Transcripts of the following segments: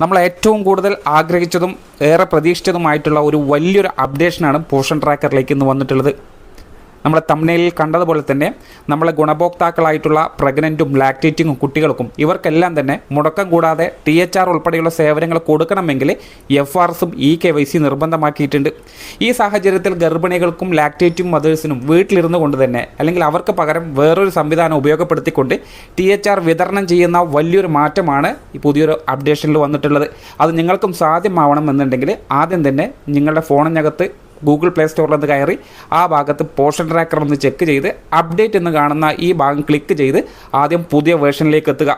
നമ്മൾ ഏറ്റവും കൂടുതൽ ആഗ്രഹിച്ചതും ഏറെ പ്രതീക്ഷിച്ചതുമായിട്ടുള്ള ഒരു വലിയൊരു അപ്ഡേഷനാണ് പോഷൻ ട്രാക്കറിലേക്ക് ഇന്ന് വന്നിട്ടുള്ളത്. നമ്മളെ തമ്മിലിൽ കണ്ടതുപോലെ തന്നെ നമ്മളെ ഗുണഭോക്താക്കളായിട്ടുള്ള പ്രഗ്നന്റും ലാക്ടേറ്റിങ്ങും കുട്ടികൾക്കും ഇവർക്കെല്ലാം തന്നെ മുടക്കം കൂടാതെ ടി എച്ച് ആർ ഉൾപ്പെടെയുള്ള സേവനങ്ങൾ കൊടുക്കണമെങ്കിൽ എഫ് ആർ എസും ഇ കെ വൈ സി നിർബന്ധമാക്കിയിട്ടുണ്ട്. ഈ സാഹചര്യത്തിൽ ഗർഭിണികൾക്കും ലാക്ടേറ്റിംഗ് മദേഴ്സിനും വീട്ടിലിരുന്നു കൊണ്ട് തന്നെ അല്ലെങ്കിൽ അവർക്ക് പകരം വേറൊരു സംവിധാനം ഉപയോഗപ്പെടുത്തിക്കൊണ്ട് ടി എച്ച് ആർ വിതരണം ചെയ്യുന്ന വലിയൊരു മാറ്റമാണ് ഈ പുതിയൊരു അപ്ഡേഷനിൽ വന്നിട്ടുള്ളത്. അത് നിങ്ങൾക്കും സാധ്യമാവണം എന്നുണ്ടെങ്കിൽ ആദ്യം തന്നെ നിങ്ങളുടെ ഫോണിനകത്ത് ഗൂഗിൾ പ്ലേ സ്റ്റോറിൽ നിന്ന് കയറി ആ ഭാഗത്ത് പോഷൻ ട്രാക്കർ ഒന്ന് ചെക്ക് ചെയ്ത് അപ്ഡേറ്റ് എന്ന് കാണുന്ന ഈ ഭാഗം ക്ലിക്ക് ചെയ്ത് ആദ്യം പുതിയ വേർഷനിലേക്ക് എത്തുക.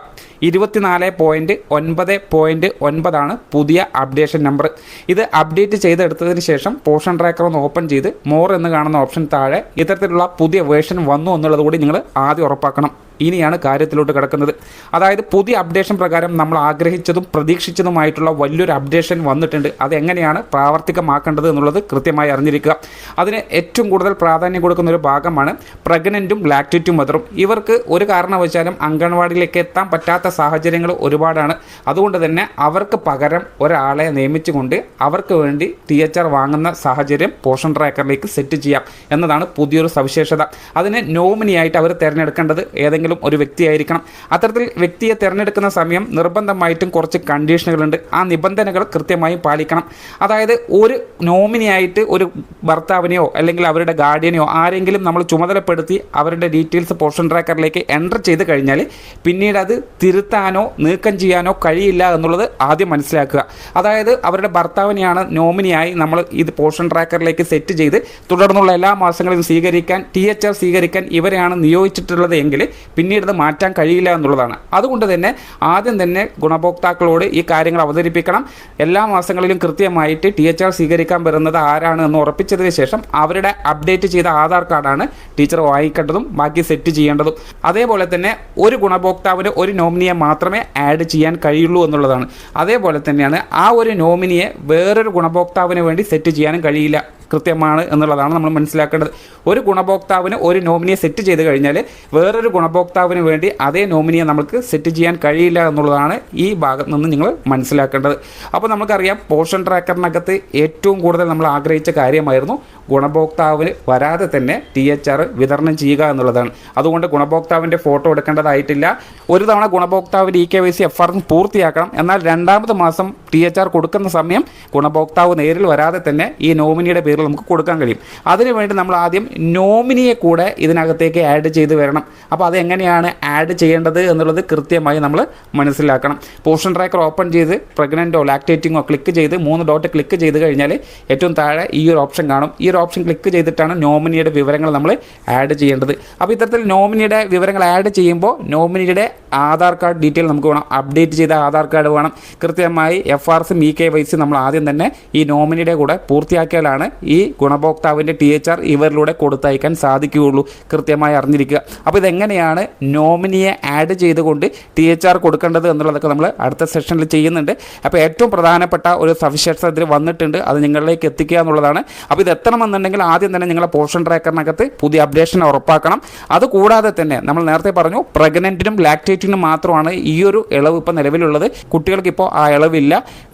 ഇരുപത്തിനാല് പോയിന്റ് ഒൻപത് പോയിന്റ് ഒൻപതാണ് പുതിയ അപ്ഡേഷൻ നമ്പർ. ഇത് അപ്ഡേറ്റ് ചെയ്തെടുത്തതിന് ശേഷം പോഷൻ ട്രാക്കർ ഒന്ന് ഓപ്പൺ ചെയ്ത് മോർ എന്ന് കാണുന്ന ഓപ്ഷൻ താഴെ ഇത്തരത്തിലുള്ള പുതിയ വേർഷൻ വന്നു എന്നുള്ളത് കൂടി നിങ്ങൾ ആദ്യം ഉറപ്പാക്കണം. ഇനിയാണ് കാര്യത്തിലോട്ട് കിടക്കുന്നത്. അതായത് പുതിയ അപ്ഡേഷൻ പ്രകാരം നമ്മൾ ആഗ്രഹിച്ചതും പ്രതീക്ഷിച്ചതുമായിട്ടുള്ള വലിയൊരു അപ്ഡേഷൻ വന്നിട്ടുണ്ട്. അത് എങ്ങനെയാണ് പ്രാവർത്തികമാക്കേണ്ടത് എന്നുള്ളത് കൃത്യമായി അറിഞ്ഞിരിക്കുക. അതിന് ഏറ്റവും കൂടുതൽ പ്രാധാന്യം കൊടുക്കുന്ന ഒരു ഭാഗമാണ് പ്രഗ്നന്റും ലാക്റ്റേറ്റും മദറും ഇവർക്ക് ഒരു കാരണവശാലും അംഗൻവാടിയിലേക്ക് എത്താൻ പറ്റാത്ത സാഹചര്യങ്ങൾ ഒരുപാടാണ്. അതുകൊണ്ട് തന്നെ അവർക്ക് പകരം ഒരാളെ നിയമിച്ചുകൊണ്ട് അവർക്ക് വേണ്ടി ടി എച്ച് ആർ വാങ്ങുന്ന സാഹചര്യം പോഷൻ ട്രാക്കറിലേക്ക് സെറ്റ് ചെയ്യാം എന്നതാണ് പുതിയൊരു സവിശേഷത. അതിന് നോമിനിയായിട്ട് അവർ തിരഞ്ഞെടുക്കേണ്ടത് ഏതെങ്കിലും ഒരു വ്യക്തിയായിരിക്കണം. അത്തരത്തിൽ വ്യക്തിയെ തിരഞ്ഞെടുക്കുന്ന സമയം നിർബന്ധമായിട്ടും കുറച്ച് കണ്ടീഷനുകളുണ്ട്. ആ നിബന്ധനകൾ കൃത്യമായി പാലിക്കണം. അതായത് ഒരു നോമിനിയായിട്ട് ഒരു ഭർത്താവിനെയോ അല്ലെങ്കിൽ അവരുടെ ഗാർഡിയനെയോ ആരെങ്കിലും നമ്മൾ ചുമതലപ്പെടുത്തി അവരുടെ ഡീറ്റെയിൽസ് പോർഷൻ ട്രാക്കറിലേക്ക് എന്റർ ചെയ്ത് കഴിഞ്ഞാൽ പിന്നീട് അത് തിരുത്താനോ നീക്കം ചെയ്യാനോ കഴിയില്ല എന്നുള്ളത് ആദ്യം മനസ്സിലാക്കുക. അതായത് അവരുടെ ഭർത്താവിനെയാണ് നോമിനിയായി നമ്മൾ ഇത് പോർഷൻ ട്രാക്കറിലേക്ക് സെറ്റ് ചെയ്ത് തുടർന്നുള്ള എല്ലാ മാസങ്ങളിലും സ്വീകരിക്കാൻ ടി എച്ച് ആർ സ്വീകരിക്കാൻ ഇവരെയാണ് നിയോഗിച്ചിട്ടുള്ളത് എങ്കിൽ പിന്നീട് മാറ്റാൻ കഴിയില്ല എന്നുള്ളതാണ്. അതുകൊണ്ട് തന്നെ ആദ്യം തന്നെ ഗുണഭോക്താക്കളോട് ഈ കാര്യങ്ങൾ അവതരിപ്പിക്കണം. എല്ലാ മാസങ്ങളിലും കൃത്യമായിട്ട് ടി എച്ച് ആർ സ്വീകരിക്കാൻ വരുന്നത് ആരാണ് എന്ന് ഉറപ്പിച്ചതിന് ശേഷം അവരുടെ അപ്ഡേറ്റ് ചെയ്ത ആധാർ കാർഡാണ് ടീച്ചർ വാങ്ങിക്കേണ്ടതും ബാക്കി സെറ്റ് ചെയ്യേണ്ടതും. അതേപോലെ തന്നെ ഒരു ഗുണഭോക്താവിന് ഒരു നോമിനിയെ മാത്രമേ ആഡ് ചെയ്യാൻ കഴിയുള്ളൂ എന്നുള്ളതാണ്. അതേപോലെ തന്നെയാണ് ആ ഒരു നോമിനിയെ വേറൊരു ഗുണഭോക്താവിന് വേണ്ടി സെറ്റ് ചെയ്യാനും കഴിയില്ല. കൃത്യമാണ് എന്നുള്ളതാണ് നമ്മൾ മനസ്സിലാക്കേണ്ടത്. ഒരു ഗുണഭോക്താവിന് ഒരു നോമിനിയെ സെറ്റ് ചെയ്ത് കഴിഞ്ഞാൽ വേറൊരു ഗുണഭോക്താവിന് വേണ്ടി അതേ നോമിനിയെ നമുക്ക് സെറ്റ് ചെയ്യാൻ കഴിയില്ല എന്നുള്ളതാണ് ഈ ഭാഗത്ത് നിന്ന് നിങ്ങൾ മനസ്സിലാക്കേണ്ടത്. അപ്പോൾ നമുക്കറിയാം പോഷൻ ട്രാക്കറിനകത്ത് ഏറ്റവും കൂടുതൽ നമ്മൾ ആഗ്രഹിച്ച കാര്യമായിരുന്നു ഗുണഭോക്താവിന് വരാതെ തന്നെ ടി എച്ച് ആർ വിതരണം ചെയ്യുക എന്നുള്ളതാണ്. അതുകൊണ്ട് ഗുണഭോക്താവിന്റെ ഫോട്ടോ എടുക്കേണ്ടതായിട്ടില്ല. ഒരു തവണ ഗുണഭോക്താവിന്റെ E K Y C F R പൂർത്തിയാക്കണം. എന്നാൽ രണ്ടാമത് മാസം ടി എച്ച് ആർ കൊടുക്കുന്ന സമയം ഗുണഭോക്താവ് നേരിൽ വരാതെ തന്നെ ഈ നോമിനിയുടെ പേരിൽ നമുക്ക് കൊടുക്കാൻ കഴിയും. അതിനുവേണ്ടി നമ്മൾ ആദ്യം നോമിനിയെ കൂടെ ഇതിനകത്തേക്ക് ആഡ് ചെയ്ത് വരണം. അപ്പോൾ അത് എങ്ങനെയാണ് ആഡ് ചെയ്യേണ്ടത് എന്നുള്ളത് കൃത്യമായി നമ്മൾ മനസ്സിലാക്കണം. പോഷൻ ട്രാക്കർ ഓപ്പൺ ചെയ്ത് പ്രഗ്നന്റോ ലാക്ടേറ്റിങ്ങോ ക്ലിക്ക് ചെയ്ത് മൂന്ന് ഡോട്ട് ക്ലിക്ക് ചെയ്ത് കഴിഞ്ഞാൽ ഏറ്റവും താഴെ ഈ ഒരു ഓപ്ഷൻ കാണും. ഈ ഒരു ഓപ്ഷൻ ക്ലിക്ക് ചെയ്തിട്ടാണ് നോമിനിയുടെ വിവരങ്ങൾ നമ്മൾ ആഡ് ചെയ്യേണ്ടത്. അപ്പോൾ ഇത്തരത്തിൽ നോമിനിയുടെ വിവരങ്ങൾ ആഡ് ചെയ്യുമ്പോൾ നോമിനിയുടെ ആധാർ കാർഡ് ഡീറ്റെയിൽ നമുക്ക് വേണം. അപ്ഡേറ്റ് ചെയ്ത ആധാർ കാർഡ് വേണം. കൃത്യമായി എഫ് ആർ എസും ഇ കെ വൈ സി നമ്മൾ ആദ്യം തന്നെ ഈ നോമിനിയുടെ കൂടെ പൂർത്തിയാക്കിയാലാണ് ഈ ഗുണഭോക്താവിന്റെ ടി എച്ച് ആർ ഇവരിലൂടെ കൊടുത്തയക്കാൻ സാധിക്കുകയുള്ളൂ. കൃത്യമായി അറിഞ്ഞിരിക്കുക. അപ്പോൾ ഇതെങ്ങനെയാണ് നോമിനിയെ ആഡ് ചെയ്തുകൊണ്ട് ടി എച്ച് ആർ കൊടുക്കേണ്ടത് എന്നുള്ളതൊക്കെ നമ്മൾ അടുത്ത സെഷനിൽ ചെയ്യുന്നുണ്ട്. അപ്പോൾ ഏറ്റവും പ്രധാനപ്പെട്ട ഒരു സവിശേഷത ഇതിൽ വന്നിട്ടുണ്ട്. അത് നിങ്ങളിലേക്ക് എത്തിക്കുക എന്നുള്ളതാണ്. അപ്പോൾ ഇത് എത്തണമെന്നുണ്ടെങ്കിൽ ആദ്യം തന്നെ നിങ്ങളെ പോഷൻ ട്രാക്കറിനകത്ത് പുതിയ അപ്ഡേഷൻ ഉറപ്പാക്കണം. അതുകൂടാതെ തന്നെ നമ്മൾ നേരത്തെ പറഞ്ഞു പ്രഗ്നന്റിനും ലാക്ടേറ്റിനും മാത്രമാണ് ഈ ഒരു ഇളവ് ഇപ്പോൾ നിലവിലുള്ളത്. കുട്ടികൾക്ക് ഇപ്പോൾ ആ ഇളവില്ല.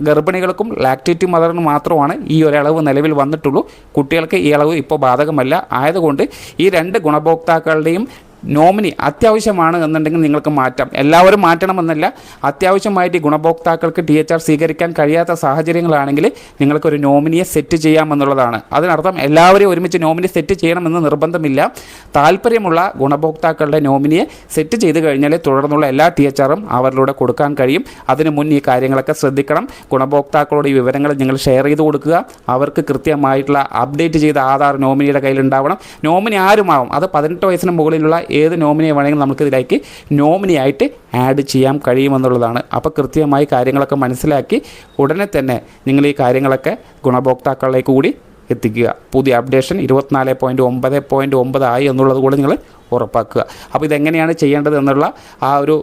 ഗർഭിണികൾക്കും ലാക്ടേറ്റീവ് മദറിനും മാത്രമാണ് ഈ ഒരു ഇളവ് നിലവിൽ വന്നിട്ടുള്ളൂ. കുട്ടികൾക്ക് ഈ ഇളവ് ഇപ്പോൾ ബാധകമല്ല. ആയതുകൊണ്ട് ഈ രണ്ട് ഗുണഭോക്താക്കളുടെയും നോമിനി അത്യാവശ്യമാണ് എന്നുണ്ടെങ്കിൽ നിങ്ങൾക്ക് മാറ്റാം. എല്ലാവരും മാറ്റണമെന്നല്ല അത്യാവശ്യമായിട്ട് ഗുണഭോക്താക്കൾക്ക് ടി എച്ച് ആർ സ്വീകരിക്കാൻ കഴിയാത്ത സാഹചര്യങ്ങളാണെങ്കിൽ നിങ്ങൾക്കൊരു നോമിനിയെ സെറ്റ് ചെയ്യാമെന്നുള്ളതാണ്. അതിനർത്ഥം എല്ലാവരെയും ഒരുമിച്ച് നോമിനി സെറ്റ് ചെയ്യണമെന്ന് നിർബന്ധമില്ല. താല്പര്യമുള്ള ഗുണഭോക്താക്കളുടെ നോമിനിയെ സെറ്റ് ചെയ്ത് കഴിഞ്ഞാൽ തുടർന്നുള്ള എല്ലാ ടി എച്ച് ആറും അവരിലൂടെ കൊടുക്കാൻ കഴിയും. അതിനു മുൻ ഈ കാര്യങ്ങളൊക്കെ ശ്രദ്ധിക്കണം. ഗുണഭോക്താക്കളോട് ഈ വിവരങ്ങൾ നിങ്ങൾ ഷെയർ ചെയ്ത് കൊടുക്കുക. അവർക്ക് കൃത്യമായിട്ടുള്ള അപ്ഡേറ്റ് ചെയ്ത ആധാർ നോമിനിയുടെ കയ്യിലുണ്ടാവണം. നോമിനി ആരുമാവും? അത് പതിനെട്ട് വയസ്സിന് മുകളിലുള്ള ഏത് നോമിനിയെ വേണമെങ്കിലും നമുക്കിതിലേക്ക് നോമിനിയായിട്ട് ആഡ് ചെയ്യാൻ കഴിയുമെന്നുള്ളതാണ്. അപ്പോൾ കൃത്യമായി കാര്യങ്ങളൊക്കെ മനസ്സിലാക്കി ഉടനെ തന്നെ നിങ്ങൾ ഈ കാര്യങ്ങളൊക്കെ ഗുണഭോക്താക്കളിലേക്ക് കൂടി എത്തിക്കുക. പുതിയ അപ്ഡേഷൻ ഇരുപത്തിനാല് പോയിന്റ് ഒമ്പത് പോയിന്റ് ആയി എന്നുള്ളത് കൂടെ നിങ്ങൾ ഉറപ്പാക്കുക. അപ്പോൾ ഇതെങ്ങനെയാണ് ചെയ്യേണ്ടത് എന്നുള്ള ആ ഒരു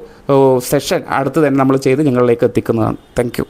സെഷൻ അടുത്ത് തന്നെ നമ്മൾ ചെയ്ത് നിങ്ങളിലേക്ക് എത്തിക്കുന്നതാണ്. താങ്ക്